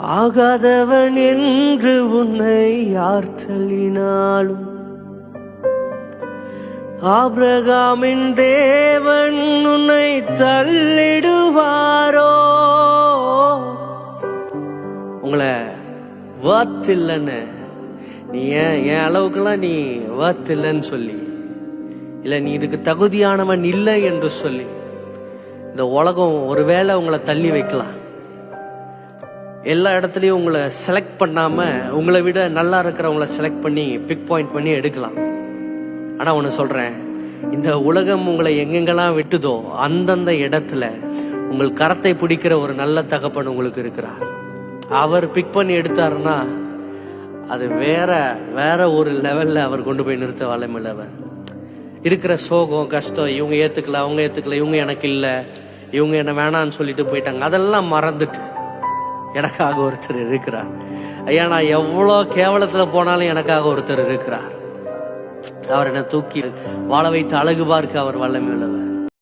ஆகாதவன் என்று உன்னை யார் தள்ளினாலும் ஆபிரகாமின் தேவன் உன்னை தள்ளிடுவாரோ? உங்களை worth இல்லைன்னு நீ ஏன் என் அளவுக்குலாம் நீ worth இல்லைன்னு சொல்லி. இல்லை நீ இதுக்கு தகுதியானவன் இல்லை என்று சொல்லி. இந்த உலகம் ஒருவேளை உங்களை தள்ளி வைக்கலாம். எல்லா இடத்துலையும் உங்களை செலக்ட் பண்ணாம உங்களை விட நல்லா இருக்கிறவங்கள செலக்ட் பண்ணி பிக் பாயிண்ட் பண்ணி எடுக்கலாம். ஆனா ஒன்று சொல்றேன். இந்த உலகம் உங்களை எங்கெங்கெல்லாம் விட்டுதோ அந்தந்த இடத்துல உங்கள் கரத்தை பிடிக்கிற ஒரு நல்ல தகப்பன் உங்களுக்கு இருக்கிறார். அவர் பிக் பண்ணி எடுத்தாருன்னா அது வேற வேற ஒரு லெவல்ல அவர் கொண்டு போய் நிறுத்த வளமில்லவர் இருக்கிற சோகம் கஷ்டம் இவங்க ஏத்துக்கல அவங்க ஏத்துக்கல இவங்க எனக்கு இல்லை இவங்க என்ன வேணான்னு சொல்லிட்டு போயிட்டாங்க. அதெல்லாம் மறந்துட்டு எனக்காக ஒருத்தர் இருக்கிறார். ஐயா நான் எவ்வளோ கேவலத்தில் போனாலும் எனக்காக ஒருத்தர் இருக்கிறார். அவர் என்னை தூக்கி வாழ வைத்து அழகு பார்க்க அவர் வல்லமை உள்ளவர்.